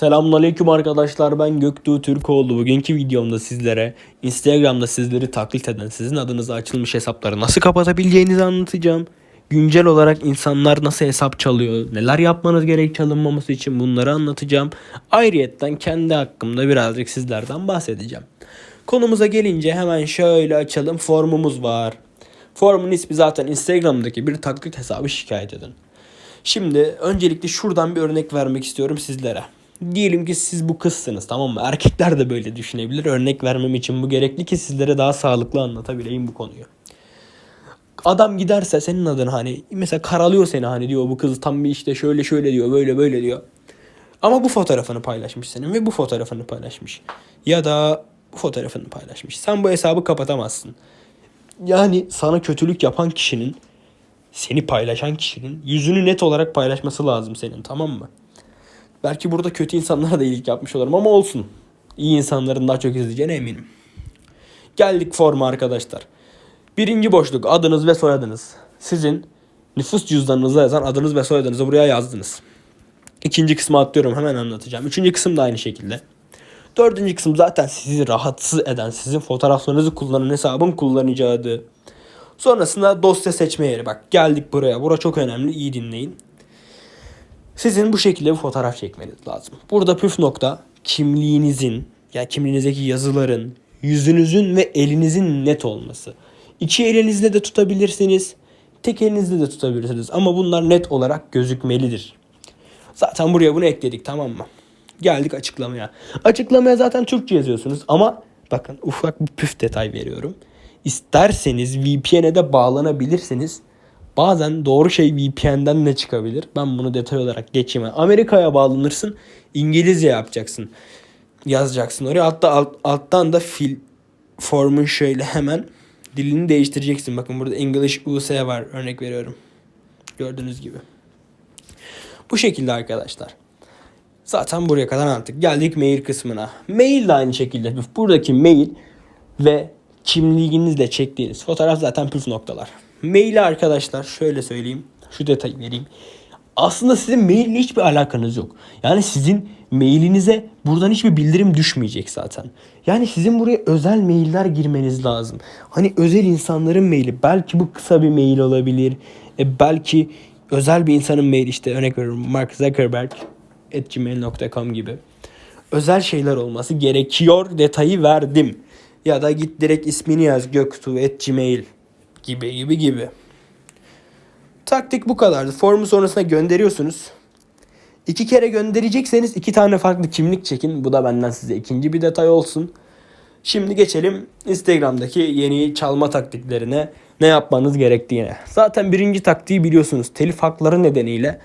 Selamünaleyküm arkadaşlar ben Göktuğ Türkoğlu. Bugünkü videomda sizlere Instagram'da sizleri taklit eden sizin adınıza açılmış hesapları nasıl kapatabileceğinizi anlatacağım. Güncel olarak insanlar nasıl hesap çalıyor, neler yapmanız gerek çalınmaması için bunları anlatacağım. Ayrıyetten kendi hakkımda birazcık sizlerden bahsedeceğim. Konumuza gelince hemen şöyle açalım formumuz var. Formun ismi zaten Instagram'daki bir taklit hesabı şikayet edin. Şimdi öncelikle şuradan bir örnek vermek istiyorum sizlere. Diyelim ki siz bu kızsınız tamam mı? Erkekler de böyle düşünebilir. Örnek vermem için bu gerekli ki sizlere daha sağlıklı anlatabileyim bu konuyu. Adam giderse senin adını hani mesela karalıyor seni hani diyor bu kız tam bir işte şöyle şöyle diyor böyle böyle diyor. Ama bu fotoğrafını paylaşmış senin ve bu fotoğrafını paylaşmış. Ya da bu fotoğrafını paylaşmış. Sen bu hesabı kapatamazsın. Yani sana kötülük yapan kişinin seni paylaşan kişinin yüzünü net olarak paylaşması lazım senin tamam mı? Belki burada kötü insanlara da iyilik yapmış olurum ama olsun. İyi insanların daha çok izleyeceğine eminim. Geldik forma arkadaşlar. Birinci boşluk adınız ve soyadınız. Sizin nüfus cüzdanınıza yazan adınız ve soyadınızı buraya yazdınız. İkinci kısmı atlıyorum hemen anlatacağım. Üçüncü kısım da aynı şekilde. Dördüncü kısım zaten sizi rahatsız eden, sizin fotoğraflarınızı kullanan hesabın kullanıcı adı. Sonrasında dosya seçme yeri. Bak geldik buraya. Bura çok önemli. İyi dinleyin. Sizin bu şekilde bir fotoğraf çekmeniz lazım. Burada püf nokta kimliğinizin, yani kimliğinizdeki yazıların, yüzünüzün ve elinizin net olması. İki elinizle de tutabilirsiniz. Tek elinizle de tutabilirsiniz. Ama bunlar net olarak gözükmelidir. Zaten buraya bunu ekledik tamam mı? Geldik açıklamaya. Açıklamaya zaten Türkçe yazıyorsunuz ama bakın ufak bir püf detay veriyorum. İsterseniz VPN'e de bağlanabilirsiniz. Bazen doğru şey VPN'den de çıkabilir. Ben bunu detay olarak geçeyim. Amerika'ya bağlanırsın. İngilizce yapacaksın. Yazacaksın oraya. Hatta alt, alttan da fil formun şöyle hemen dilini değiştireceksin. Bakın burada English US var. Örnek veriyorum. Gördüğünüz gibi. Bu şekilde arkadaşlar. Zaten buraya kadar anlattık. Geldik mail kısmına. Mail de aynı şekilde. Buradaki mail ve kimliğinizle çektiğiniz fotoğraf zaten püf noktalar. Maili arkadaşlar şöyle söyleyeyim. Şu detayı vereyim. Aslında sizin maille hiçbir alakanız yok. Yani sizin mailinize buradan hiçbir bildirim düşmeyecek zaten. Yani sizin buraya özel mailler girmeniz lazım. Hani özel insanların maili. Belki bu kısa bir mail olabilir. E belki özel bir insanın maili işte örnek veriyorum Mark Zuckerberg at gmail.com gibi. Özel şeyler olması gerekiyor detayı verdim. Ya da git direkt ismini yaz Göktuğ at gmail gibi gibi gibi. Taktik bu kadardı. Formu sonrasında gönderiyorsunuz. İki kere gönderecekseniz iki tane farklı kimlik çekin. Bu da benden size ikinci bir detay olsun. Şimdi geçelim Instagram'daki yeni çalma taktiklerine ne yapmanız gerektiğine. Zaten birinci taktiği biliyorsunuz. Telif hakları nedeniyle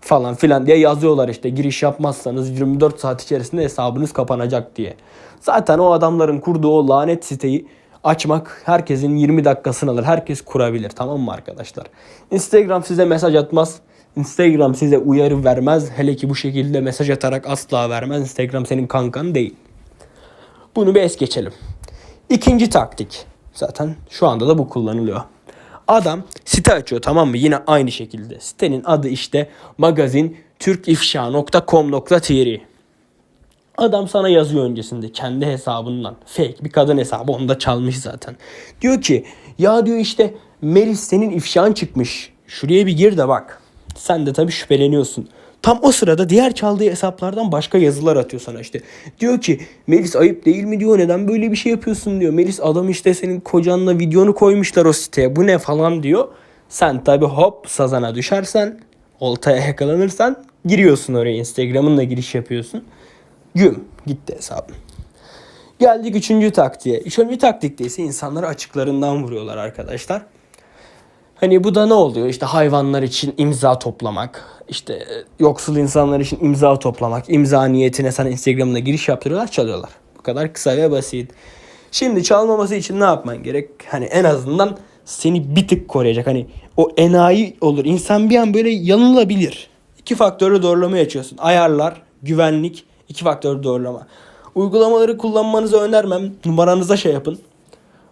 falan filan diye yazıyorlar işte giriş yapmazsanız 24 saat içerisinde hesabınız kapanacak diye. Zaten o adamların kurduğu o lanet siteyi açmak herkesin 20 dakikasını alır. Herkes kurabilir tamam mı arkadaşlar? Instagram size mesaj atmaz. Instagram size uyarı vermez. Hele ki bu şekilde mesaj atarak asla vermez. Instagram senin kankan değil. Bunu bir es geçelim. İkinci taktik. Zaten şu anda da bu kullanılıyor. Adam site açıyor tamam mı? Yine aynı şekilde. Sitenin adı işte magazin türkifşa.com.tr Adam sana yazıyor öncesinde kendi hesabından. Fake bir kadın hesabı onu da çalmış zaten. Diyor ki ya diyor işte Melis senin ifşan çıkmış. Şuraya bir gir de bak. Sen de tabii şüpheleniyorsun. Tam o sırada diğer çaldığı hesaplardan başka yazılar atıyor sana işte. Diyor ki Melis ayıp değil mi diyor neden böyle bir şey yapıyorsun diyor. Melis adam işte senin kocanla videonu koymuşlar o siteye bu ne falan diyor. Sen tabi hop sazana düşersen oltaya yakalanırsan giriyorsun oraya Instagram'ınla giriş yapıyorsun. Güm gitti hesabın. Geldik üçüncü taktiğe. Üçüncü taktikte ise insanları açıklarından vuruyorlar arkadaşlar. Hani bu da ne oluyor? İşte hayvanlar için imza toplamak, işte e, yoksul insanlar için imza toplamak, imza niyetine sana Instagram'ına giriş yaptırıyorlar, çalıyorlar. Bu kadar kısa ve basit. Şimdi çalmaması için ne yapman gerek? Hani en azından seni bir tık koruyacak. Hani o enayi olur. İnsan bir an böyle yanılabilir. İki faktörü doğrulamaya açıyorsun. Ayarlar, güvenlik, iki faktörü doğrulama. Uygulamaları kullanmanızı önermem. Numaranıza şey yapın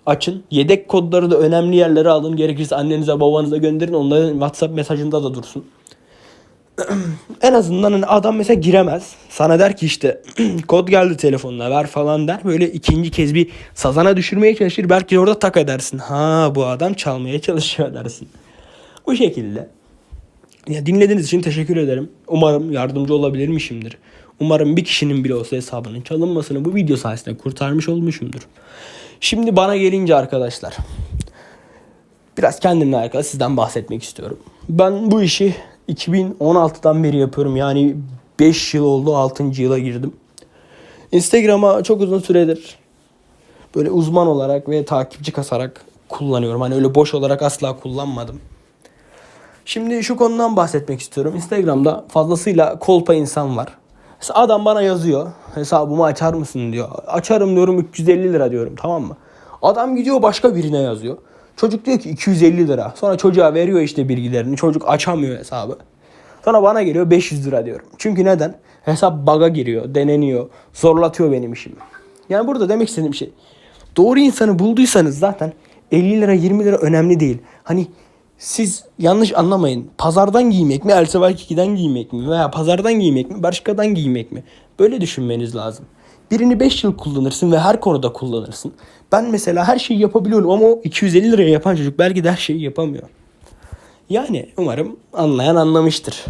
açın. Yedek kodları da önemli yerlere alın. Gerekirse annenize babanıza gönderin. Onların WhatsApp mesajında da dursun. en azından hani adam mesela giremez. Sana der ki işte kod geldi telefonuna ver falan der. Böyle ikinci kez bir sazana düşürmeye çalışır. Belki orada tak edersin. Ha bu adam çalmaya çalışıyor dersin. Bu şekilde. Ya dinlediğiniz için teşekkür ederim. Umarım yardımcı olabilmişimdir. Umarım bir kişinin bile olsa hesabının çalınmasını bu video sayesinde kurtarmış olmuşumdur. Şimdi bana gelince arkadaşlar. Biraz kendimle alakalı sizden bahsetmek istiyorum. Ben bu işi 2016'dan beri yapıyorum. Yani 5 yıl oldu 6. yıla girdim. Instagram'a çok uzun süredir böyle uzman olarak ve takipçi kasarak kullanıyorum. Hani öyle boş olarak asla kullanmadım. Şimdi şu konudan bahsetmek istiyorum. Instagram'da fazlasıyla kolpa insan var. Adam bana yazıyor. Hesabımı açar mısın diyor. Açarım diyorum 350 lira diyorum tamam mı? Adam gidiyor başka birine yazıyor. Çocuk diyor ki 250 lira. Sonra çocuğa veriyor işte bilgilerini. Çocuk açamıyor hesabı. Sonra bana geliyor 500 lira diyorum. Çünkü neden? Hesap baga giriyor, deneniyor, zorlatıyor benim işimi. Yani burada demek istediğim şey. Doğru insanı bulduysanız zaten 50 lira 20 lira önemli değil. Hani siz yanlış anlamayın. Pazardan giymek mi, El Sevalkiki'den giymek mi veya pazardan giymek mi, başkadan giymek mi? Böyle düşünmeniz lazım. Birini 5 yıl kullanırsın ve her konuda kullanırsın. Ben mesela her şeyi yapabiliyorum ama o 250 liraya yapan çocuk belki de her şeyi yapamıyor. Yani umarım anlayan anlamıştır.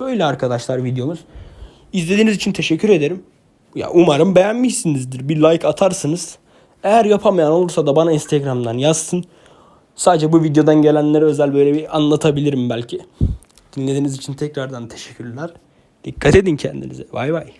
Böyle arkadaşlar videomuz. İzlediğiniz için teşekkür ederim. Ya umarım beğenmişsinizdir. Bir like atarsınız. Eğer yapamayan olursa da bana Instagram'dan yazsın. Sadece bu videodan gelenlere özel böyle bir anlatabilirim belki. Dinlediğiniz için tekrardan teşekkürler. Dikkat edin kendinize. Bay bay.